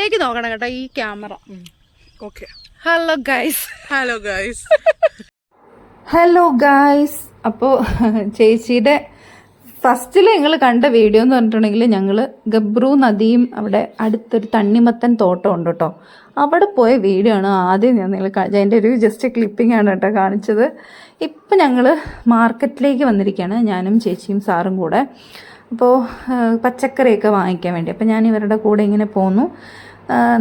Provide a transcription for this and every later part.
ലേക്ക് നോക്കണം കേട്ടോ ഈ camera. Okay. Hello guys hello guys hello guys അപ്പോ ചേച്ചിയുടെ ഫസ്റ്റിൽ നിങ്ങൾ കണ്ട വീഡിയോ എന്ന് പറഞ്ഞിട്ടുണ്ടെങ്കിൽ ഞങ്ങൾ ഗബ്രു നദിയും അവിടെ അടുത്തൊരു തണ്ണിമത്തൻ തോട്ടം ഉണ്ട് കേട്ടോ അവിടെ പോയ വീഡിയോ ആണ് ആദ്യം ഞാൻ നിങ്ങൾ അതിന്റെ ഒരു ജസ്റ്റ് ക്ലിപ്പിംഗ് ആണ് കേട്ടോ കാണിച്ചത്. ഇപ്പം ഞങ്ങൾ മാർക്കറ്റിലേക്ക് വന്നിരിക്കുകയാണ് ഞാനും ചേച്ചിയും സാറും കൂടെ. അപ്പോൾ പച്ചക്കറിയൊക്കെ വാങ്ങിക്കാൻ വേണ്ടി. അപ്പോൾ ഞാൻ ഇവരുടെ കൂടെ ഇങ്ങനെ പോന്നു.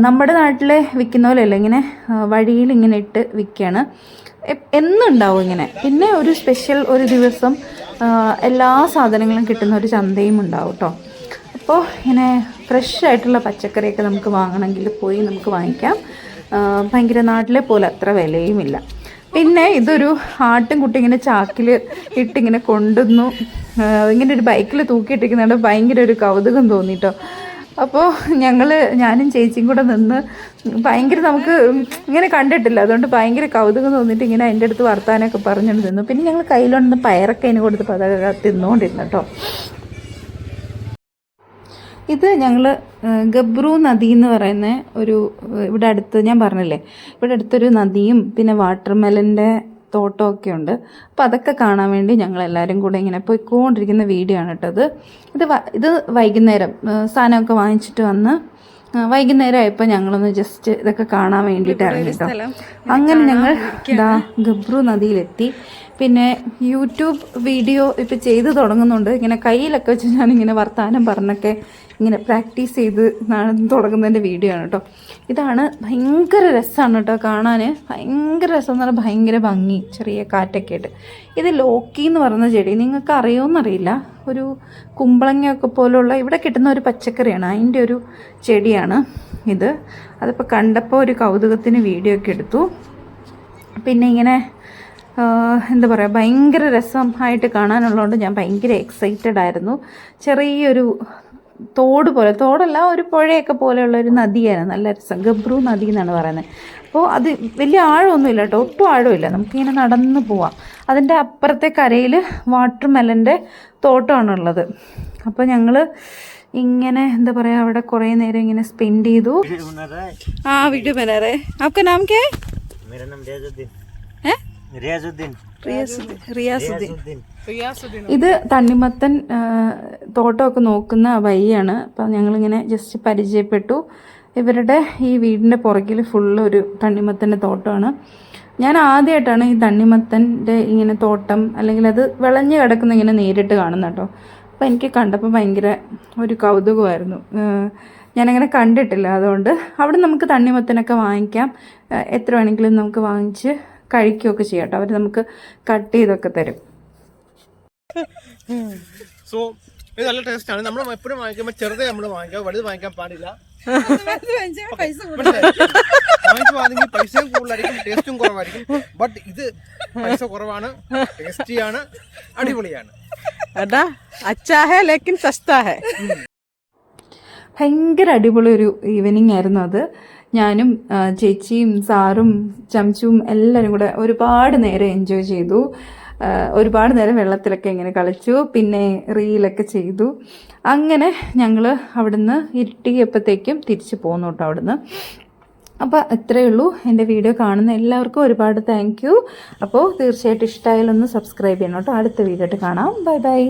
നമ്മുടെ നാട്ടിലെ വിൽക്കുന്ന പോലെയല്ല ഇങ്ങനെ വഴിയിൽ ഇങ്ങനെ ഇട്ട് വിൽക്കുകയാണ് എന്നുണ്ടാവും ഇങ്ങനെ. പിന്നെ ഒരു സ്പെഷ്യൽ ഒരു ദിവസം എല്ലാ സാധനങ്ങളും കിട്ടുന്ന ഒരു ചന്തയും ഉണ്ടാവും കേട്ടോ അപ്പോൾ ഇങ്ങനെ ഫ്രഷ് ആയിട്ടുള്ള പച്ചക്കറിയൊക്കെ നമുക്ക് വാങ്ങണമെങ്കിൽ പോയി നമുക്ക് വാങ്ങിക്കാം. ഭയങ്കര നാട്ടിലെ പോലെ അത്ര വിലയുമില്ല. പിന്നെ ഇതൊരു ആട്ടുംകുട്ടി ഇങ്ങനെ ചാക്കിൽ ഇട്ടിങ്ങനെ കൊണ്ടുവന്നു. ഇങ്ങനെ ഒരു ബൈക്കിൽ തൂക്കിയിട്ടിരിക്കുന്നുണ്ട് ഭയങ്കര ഒരു കൗതുകം തോന്നിട്ടോ അപ്പോൾ ഞങ്ങൾ ഞാനും ചേച്ചിയും കൂടെ നിന്ന് ഭയങ്കര നമുക്ക് ഇങ്ങനെ കണ്ടിട്ടില്ല. അതുകൊണ്ട് ഭയങ്കര കൗതുകം തോന്നിയിട്ട് ഇങ്ങനെ അതിന്റെ അടുത്ത് വർത്താനൊക്കെ പറഞ്ഞുകൊണ്ട് നിന്നു. പിന്നെ ഞങ്ങൾ കയ്യിലുണ്ടെന്ന് പയറൊക്കെ അതിന് കൊടുത്ത് അതൊക്കെ തിന്നുകൊണ്ടിരുന്നു കേട്ടോ. ഇത് ഞങ്ങൾ ഗബ്രു നദി എന്ന് പറയുന്ന ഒരു ഇവിടെ അടുത്ത് ഞാൻ പറഞ്ഞില്ലേ? ഇവിടെ അടുത്തൊരു നദിയും പിന്നെ വാട്ടർമെലന്റെ തോട്ടമൊക്കെ ഉണ്ട്. അപ്പോൾ അതൊക്കെ കാണാൻ വേണ്ടി ഞങ്ങൾ എല്ലാവരും കൂടെ ഇങ്ങനെ പോയിക്കൊണ്ടിരിക്കുന്ന വീഡിയോ ആണ് കേട്ടോ ഇത്. ഇത് വൈകുന്നേരം സാധനമൊക്കെ വാങ്ങിച്ചിട്ട് വന്ന് വൈകുന്നേരം ആയപ്പോൾ ഞങ്ങളൊന്ന് ജസ്റ്റ് ഇതൊക്കെ കാണാൻ വേണ്ടിയിട്ട് ഇറങ്ങി കേട്ടോ. അങ്ങനെ ഞങ്ങൾ ഇതാ ഗബ്രു നദിയിലെത്തി. പിന്നെ യൂട്യൂബ് വീഡിയോ ഇപ്പൊ ചെയ്ത് തുടങ്ങുന്നുണ്ട്. ഇങ്ങനെ കയ്യിലൊക്കെ വെച്ച് ഞാനിങ്ങനെ വർത്തമാനം പറഞ്ഞൊക്കെ ഇങ്ങനെ പ്രാക്ടീസ് ചെയ്ത് തുടങ്ങുന്നതിന്റെ വീഡിയോ ആണ് കേട്ടോ. ഇതാണ് ഭയങ്കര രസമാണ് കേട്ടോ കാണാൻ ഭയങ്കര രസം എന്ന് പറഞ്ഞാൽ ഭയങ്കര ഭംഗി ചെറിയ കാറ്റൊക്കെ ആയിട്ട്. ഇത് ലോക്കി എന്ന് പറയുന്ന ചെടി നിങ്ങൾക്ക് അറിയുമെന്നറിയില്ല ഒരു കുമ്പളങ്ങയൊക്കെ പോലുള്ള ഇവിടെ കിട്ടുന്ന ഒരു പച്ചക്കറിയാണ്. അതിന്റെ ഒരു ചെടിയാണ് ഇത്. അതിപ്പോൾ കണ്ടപ്പോൾ ഒരു കൗതുകത്തിന് വീഡിയോ ഒക്കെ എടുത്തു. പിന്നെ ഇങ്ങനെ എന്താ പറയുക ഭയങ്കര രസമായിട്ട് കാണാനുള്ളതുകൊണ്ട് ഞാൻ ഭയങ്കര എക്സൈറ്റഡ് ആയിരുന്നു. ചെറിയൊരു തോട് പോലെ തോടല്ല ഒരു പുഴയൊക്കെ പോലെയുള്ള ഒരു നദിയാണ് നല്ല രസം. ഗബ്രു നദി എന്നാണ് പറയുന്നത്. അപ്പോൾ അത് വലിയ ആഴമൊന്നുമില്ല കേട്ടോ. ഒട്ടും ആഴമില്ല. നമുക്കിങ്ങനെ നടന്ന് പോവാം. അതിൻ്റെ അപ്പുറത്തെ കരയിൽ വാട്ടർ മെലൻ്റെ തോട്ടമാണുള്ളത് അപ്പോൾ ഞങ്ങൾ ഇങ്ങനെ എന്താ പറയുക അവിടെ കുറേ നേരം ഇങ്ങനെ സ്പെൻഡ് ചെയ്തു ആ വീഡിയോ बना रहे आपका नाम क्या है मेरा नाम रियाजुद्दीन हैं? रियाजुद्दीन റിയാസുദ്ദീൻ റിയാസുദ്ദീൻ रियाजुद्दीन റിയാസുദ്ദീൻ ഇത് തണ്ണിമത്തൻ ആ, തോട്ടമൊക്കെ നോക്കുന്ന വഴിയാണ് അപ്പം ഞങ്ങളിങ്ങനെ ജസ്റ്റ് പരിചയപ്പെട്ടു ഇവരുടെ ഈ വീടിൻ്റെ പുറകിൽ ഫുള്ള് ഒരു തണ്ണിമത്തൻ്റെ തോട്ടമാണ് ഞാൻ ആദ്യമായിട്ടാണ് ഈ തണ്ണിമത്തന്റെ ഇങ്ങനെ തോട്ടം അല്ലെങ്കിൽ അത് വിളഞ്ഞു കിടക്കുന്ന ഇങ്ങനെ നേരിട്ട് കാണുന്ന കേട്ടോ. അപ്പോൾ എനിക്ക് കണ്ടപ്പോൾ ഭയങ്കര ഒരു കൗതുകമായിരുന്നു. ഞാനങ്ങനെ കണ്ടിട്ടില്ല. അതുകൊണ്ട് അവിടെ നമുക്ക് തണ്ണിമത്തനൊക്കെ വാങ്ങിക്കാം. എത്ര വേണമെങ്കിലും നമുക്ക് വാങ്ങിച്ച് കഴിക്കുകയൊക്കെ ചെയ്യാം കേട്ടോ. അവർ നമുക്ക് കട്ട് ചെയ്തൊക്കെ തരും. സോ ഇത് നല്ല ടേസ്റ്റ് ആണ്. നമ്മൾ എപ്പോഴും വാങ്ങിക്കുമ്പോൾ ചെറുത് നമ്മൾ വാങ്ങിക്കാം വലുത് വാങ്ങിക്കാൻ പാടില്ല. പൈസ വാങ്ങിക്കുവാണെങ്കിൽ പൈസയും കൂടുതലായിരിക്കും ടേസ്റ്റും കുറവായിരിക്കും. ബട്ട് ഇത് പൈസ കുറവാണ് ടേസ്റ്റിയാണ് അടിപൊളിയാണ്. അതാ അച്ഛാ ലേക്കിൻ സസ്താ ഭയങ്കര അടിപൊളി ഒരു ഈവനിങ് ആയിരുന്നു അത്. ഞാനും ചേച്ചിയും സാറും ചംച്ചും എല്ലാവരും കൂടെ ഒരുപാട് നേരം എൻജോയ് ചെയ്തു. ഒരുപാട് നേരം വെള്ളത്തിലൊക്കെ ഇങ്ങനെ കളിച്ചു പിന്നെ റീലൊക്കെ ചെയ്തു. അങ്ങനെ ഞങ്ങൾ അവിടുന്ന് ഇരുട്ടിയപ്പോഴത്തേക്കും തിരിച്ചു പോന്നു കേട്ടോ അവിടുന്ന്. അപ്പോൾ ഇത്രയേ ഉള്ളൂ എന്റെ വീഡിയോ കാണുന്ന എല്ലാവർക്കും ഒരുപാട് താങ്ക് യു അപ്പോൾ തീർച്ചയായിട്ടും ഇഷ്ടമായാലൊന്ന് സബ്സ്ക്രൈബ് ചെയ്യണം കേട്ടോ. അടുത്ത വീഡിയോ ആയിട്ട് കാണാം. Bye bye